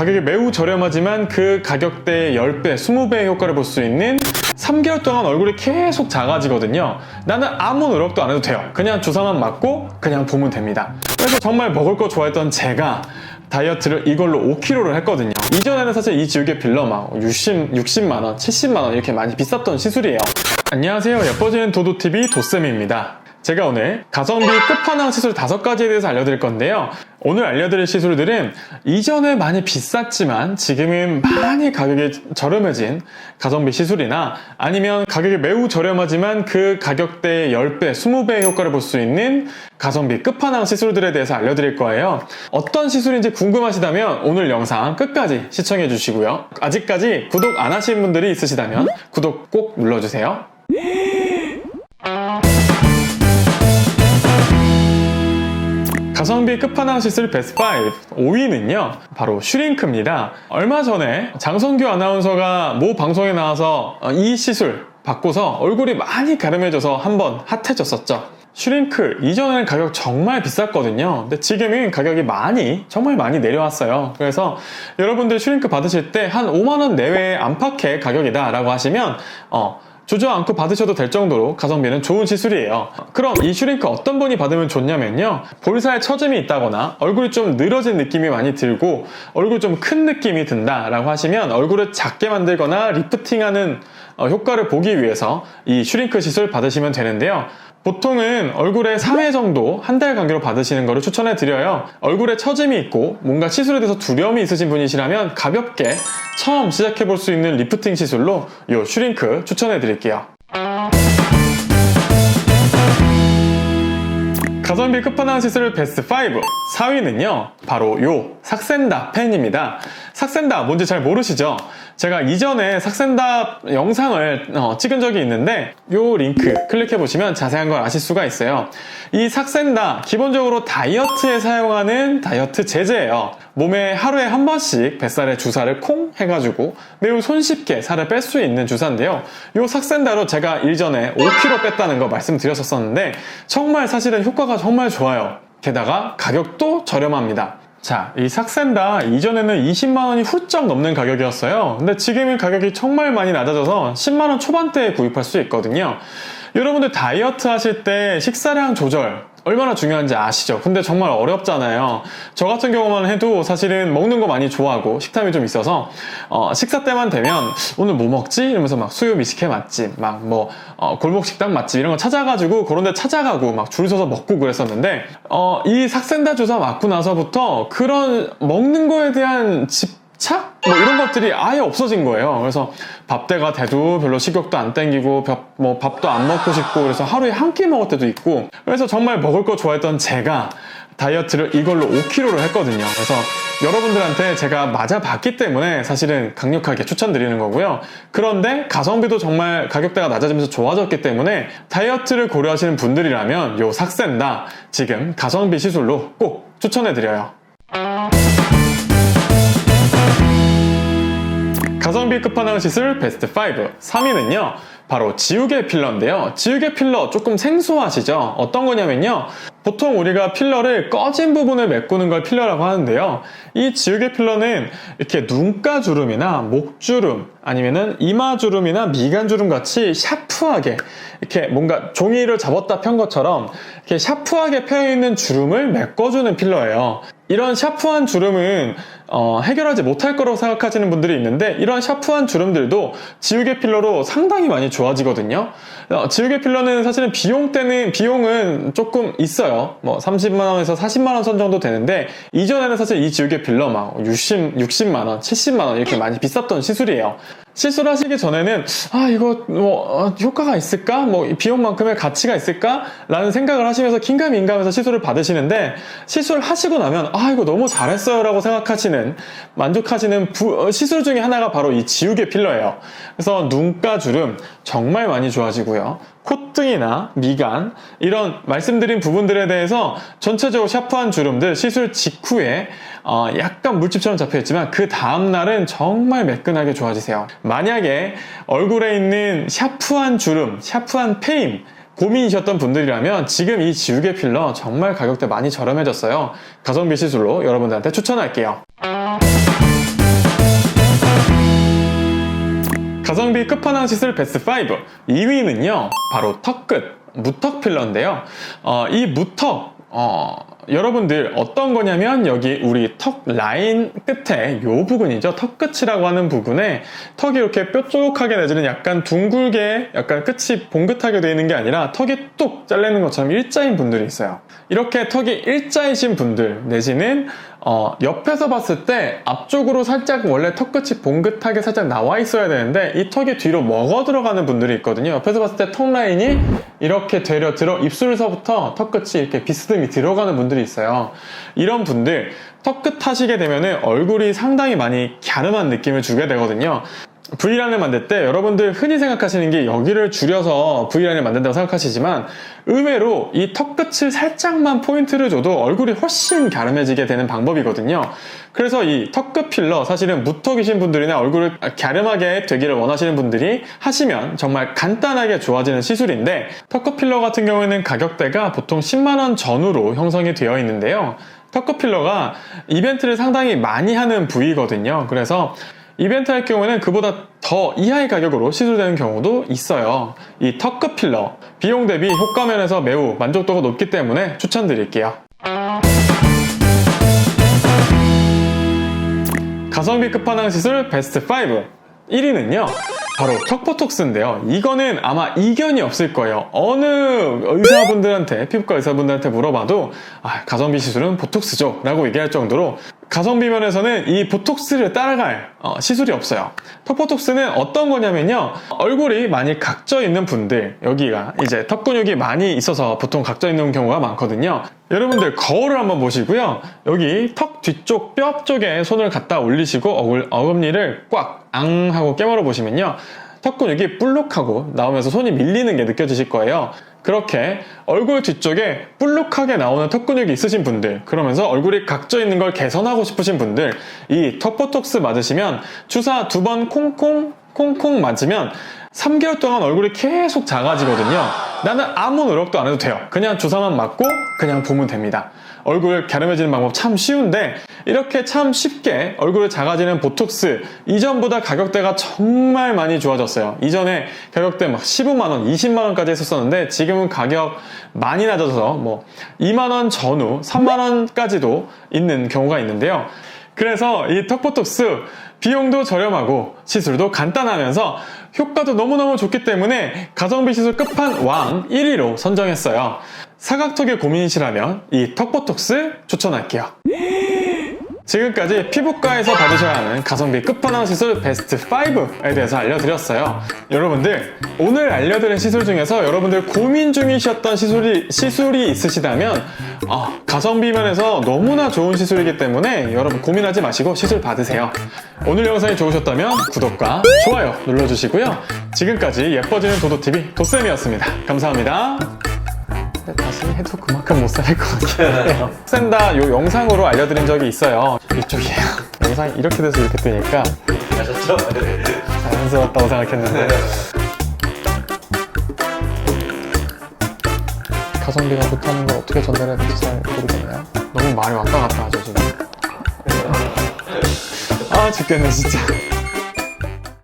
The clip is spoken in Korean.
가격이 매우 저렴하지만 그 가격대의 10배, 20배의 효과를 볼 수 있는 3개월 동안 얼굴이 계속 작아지거든요. 나는 아무 노력도 안 해도 돼요. 그냥 주사만 맞고 그냥 보면 됩니다. 그래서 정말 먹을 거 좋아했던 제가 다이어트를 이걸로 5kg를 했거든요. 이전에는 사실 이 지우개 필러 막 60, 60만원, 70만원 이렇게 많이 비쌌던 시술이에요. 안녕하세요. 예뻐지는 도도TV 도쌤입니다. 제가 오늘 가성비 끝판왕 시술 다섯 가지에 대해서 알려드릴 건데요. 오늘 알려드릴 시술들은 이전에 많이 비쌌지만 지금은 많이 가격이 저렴해진 가성비 시술이나 아니면 가격이 매우 저렴하지만 그 가격대의 10배, 20배의 효과를 볼 수 있는 가성비 끝판왕 시술들에 대해서 알려드릴 거예요. 어떤 시술인지 궁금하시다면 오늘 영상 끝까지 시청해 주시고요. 아직까지 구독 안 하신 분들이 있으시다면 구독 꼭 눌러주세요. 가성비 끝판왕 시술 베스트 5 5위는요 바로 슈링크입니다. 얼마 전에 장성규 아나운서가 모 방송에 나와서 어, 이 시술 받고서 얼굴이 많이 가름해져서 한번 핫해졌었죠. 슈링크 이전에는 가격 정말 비쌌거든요. 근데 지금은 가격이 많이 정말 많이 내려왔어요. 그래서 여러분들 슈링크 받으실 때 한 5만원 내외의 안팎의 가격이다 라고 하시면 어 주저앉고 받으셔도 될 정도로 가성비는 좋은 시술이에요. 그럼 이 슈링크 어떤 분이 받으면 좋냐면요. 볼살에 처짐이 있다거나 얼굴이 좀 늘어진 느낌이 많이 들고 얼굴 좀 큰 느낌이 든다라고 하시면 얼굴을 작게 만들거나 리프팅하는 어, 효과를 보기 위해서 이 슈링크 시술 받으시면 되는데요. 보통은 얼굴에 3회 정도 한 달 간격으로 받으시는 것을 추천해 드려요. 얼굴에 처짐이 있고 뭔가 시술에 대해서 두려움이 있으신 분이시라면 가볍게 처음 시작해 볼 수 있는 리프팅 시술로 이 슈링크 추천해 드릴게요. 가성비 끝판왕 시술 베스트 5 4위는요 바로 요 삭센다 펜입니다 삭센다 뭔지 잘 모르시죠? 제가 이전에 삭센다 영상을 어, 찍은 적이 있는데 요 링크 클릭해 보시면 자세한 걸 아실 수가 있어요. 이 삭센다 기본적으로 다이어트에 사용하는 다이어트 제제예요. 몸에 하루에 한 번씩 뱃살에 주사를 콩 해가지고 매우 손쉽게 살을 뺄 수 있는 주사인데요. 요 삭센다로 제가 일전에 5kg 뺐다는 거 말씀드렸었는데 정말 사실은 효과가 정말 좋아요. 게다가 가격도 저렴합니다 자, 이 삭센다 이전에는 20만원이 훌쩍 넘는 가격이었어요. 근데 지금은 가격이 정말 많이 낮아져서 10만원 초반대에 구입할 수 있거든요. 여러분들 다이어트 하실 때 식사량 조절 얼마나 중요한지 아시죠? 근데 정말 어렵잖아요. 저 같은 경우만 해도 사실은 먹는 거 많이 좋아하고 식탐이 좀 있어서 어, 식사 때만 되면 오늘 뭐 먹지? 이러면서 막 수요 미식회 맛집, 막뭐 어, 골목 식당 맛집 이런 거 찾아가지고 그런 데 찾아가고 막 줄 서서 먹고 그랬었는데 어, 이 삭센다 주사 맞고 나서부터 그런 먹는 거에 대한 집 착? 뭐 이런 것들이 아예 없어진 거예요. 그래서 밥때가 돼도 별로 식욕도 안 땡기고 밥, 뭐 밥도 안 먹고 싶고 그래서 하루에 한 끼 먹을 때도 있고 그래서 정말 먹을 거 좋아했던 제가 다이어트를 이걸로 5kg를 했거든요. 그래서 여러분들한테 제가 맞아봤기 때문에 사실은 강력하게 추천드리는 거고요. 그런데 가성비도 정말 가격대가 낮아지면서 좋아졌기 때문에 다이어트를 고려하시는 분들이라면 요 삭센다 지금 가성비 시술로 꼭 추천해드려요. 가성비 끝판왕 시술 베스트 5 3위는요 바로 지우개 필러인데요. 지우개 필러 조금 생소하시죠? 어떤 거냐면요 보통 우리가 필러를 꺼진 부분을 메꾸는 걸 필러라고 하는데요. 이 지우개 필러는 이렇게 눈가 주름이나 목 주름 아니면은 이마 주름이나 미간 주름 같이 샤프하게 이렇게 뭔가 종이를 잡았다 편 것처럼 이렇게 샤프하게 펴 있는 주름을 메꿔주는 필러예요. 이런 샤프한 주름은 어, 해결하지 못할 거라고 생각하시는 분들이 있는데 이런 샤프한 주름들도 지우개 필러로 상당히 많이 좋아지거든요. 어, 지우개 필러는 사실은 비용 때는 비용은 조금 있어요. 뭐 30만 원에서 40만 원 선 정도 되는데 이전에는 사실 이 지우개 필러 막 60, 60만 원, 70만 원 이렇게 많이 비쌌던 시술이에요. 시술하시기 전에는 아 이거 뭐 어, 효과가 있을까? 뭐 비용만큼의 가치가 있을까? 라는 생각을 하시면서 긴가민가하면서 시술을 받으시는데 시술 하시고 나면 아 이거 너무 잘했어요 라고 생각하시는 만족하시는 부, 어, 시술 중에 하나가 바로 이 지우개 필러예요. 그래서 눈가 주름 정말 많이 좋아지고요. 콧등이나 미간 이런 말씀드린 부분들에 대해서 전체적으로 샤프한 주름들 시술 직후에 어, 약간 물집처럼 잡혀있지만 그 다음날은 정말 매끈하게 좋아지세요. 만약에 얼굴에 있는 샤프한 주름 샤프한 페임 고민이셨던 분들이라면 지금 이 지우개 필러 정말 가격대 많이 저렴해졌어요. 가성비 시술로 여러분들한테 추천할게요 가성비 끝판왕 시술 베스트 5 2위는요 바로 턱끝 무턱 필러인데요. 어, 이 무턱 어, 여러분들 어떤 거냐면 여기 우리 턱 라인 끝에 요 부분이죠. 턱 끝이라고 하는 부분에 턱이 이렇게 뾰족하게 내지는 약간 둥글게 약간 끝이 봉긋하게 되어 있는 게 아니라 턱이 뚝 잘리는 것처럼 일자인 분들이 있어요. 이렇게 턱이 일자이신 분들 내지는 어, 옆에서 봤을 때 앞쪽으로 살짝 원래 턱 끝이 봉긋하게 살짝 나와 있어야 되는데 이 턱이 뒤로 먹어 들어가는 분들이 있거든요. 옆에서 봤을 때 턱 라인이 이렇게 되려 들어 입술에서부터 턱 끝이 이렇게 비스듬히 들어가는 분들이 있어요. 이런 분들 턱끝 하시게 되면은 얼굴이 상당히 많이 갸름한 느낌을 주게 되거든요. V라인을 만들 때 여러분들 흔히 생각하시는 게 여기를 줄여서 V라인을 만든다고 생각하시지만 의외로 이 턱 끝을 살짝만 포인트를 줘도 얼굴이 훨씬 갸름해지게 되는 방법이거든요. 그래서 이 턱끝 필러 사실은 무턱이신 분들이나 얼굴을 갸름하게 되기를 원하시는 분들이 하시면 정말 간단하게 좋아지는 시술인데 턱끝 필러 같은 경우에는 가격대가 보통 10만원 전후로 형성이 되어 있는데요. 턱끝 필러가 이벤트를 상당히 많이 하는 부위거든요. 그래서 이벤트 할 경우에는 그보다 더 이하의 가격으로 시술되는 경우도 있어요. 이 턱끝 필러 비용 대비 효과 면에서 매우 만족도가 높기 때문에 추천드릴게요. 가성비 끝판왕 시술 베스트 5 1위는요 바로 턱보톡스인데요 이거는 아마 이견이 없을 거예요 어느 의사분들한테 피부과 의사분들한테 물어봐도 아, 가성비 시술은 보톡스죠 라고 얘기할 정도로 가성비 면에서는 이 보톡스를 따라갈 어, 시술이 없어요. 턱보톡스는 어떤 거냐면요. 얼굴이 많이 각져 있는 분들 여기가 이제 턱 근육이 많이 있어서 보통 각져 있는 경우가 많거든요. 여러분들 거울을 한번 보시고요. 여기 턱 뒤쪽 뼈 쪽에 손을 갖다 올리시고 어글, 어금니를 꽉 앙 하고 깨물어 보시면요. 턱 근육이 볼록하고 나오면서 손이 밀리는 게 느껴지실 거예요 그렇게 얼굴 뒤쪽에 볼록하게 나오는 턱 근육이 있으신 분들 그러면서 얼굴이 각져 있는 걸 개선하고 싶으신 분들 이 턱보톡스 맞으시면 주사 두 번 콩콩 콩콩 맞으면 3개월 동안 얼굴이 계속 작아지거든요. 나는 아무 노력도 안 해도 돼요. 그냥 주사만 맞고 그냥 보면 됩니다. 얼굴 갸름해지는 방법 참 쉬운데 이렇게 참 쉽게 얼굴이 작아지는 보톡스 이전보다 가격대가 정말 많이 좋아졌어요. 이전에 가격대 막 15만원 20만원까지 했었었는데 지금은 가격 많이 낮아져서 뭐 2만원 전후 3만원까지도 있는 경우가 있는데요. 그래서 이 턱보톡스 비용도 저렴하고 시술도 간단하면서 효과도 너무너무 좋기 때문에 가성비 시술 끝판왕 1위로 선정했어요. 사각턱에 고민이시라면 이 턱보톡스 추천할게요. 지금까지 피부과에서 받으셔야 하는 가성비 끝판왕 시술 베스트 5에 대해서 알려드렸어요. 여러분들 오늘 알려드린 시술 중에서 여러분들 고민 중이셨던 시술이, 시술이 있으시다면 어, 가성비 면에서 너무나 좋은 시술이기 때문에 여러분 고민하지 마시고 시술 받으세요. 오늘 영상이 좋으셨다면 구독과 좋아요 눌러주시고요. 지금까지 예뻐지는 도도TV 도쌤이었습니다. 감사합니다. 근데 다시 해도 그만큼 못살것 같긴 해요. 센다 요 영상으로 알려드린 적이 있어요. 이쪽이에요. 영상이 이렇게 돼서 이렇게 뜨니까 아셨죠? 자연스럽다고 생각했는데 가성비가 못하는 걸 어떻게 전달해야 될지 잘 모르겠네요. 너무 말이 왔다 갔다 하죠 지금. 아 죽겠네 진짜.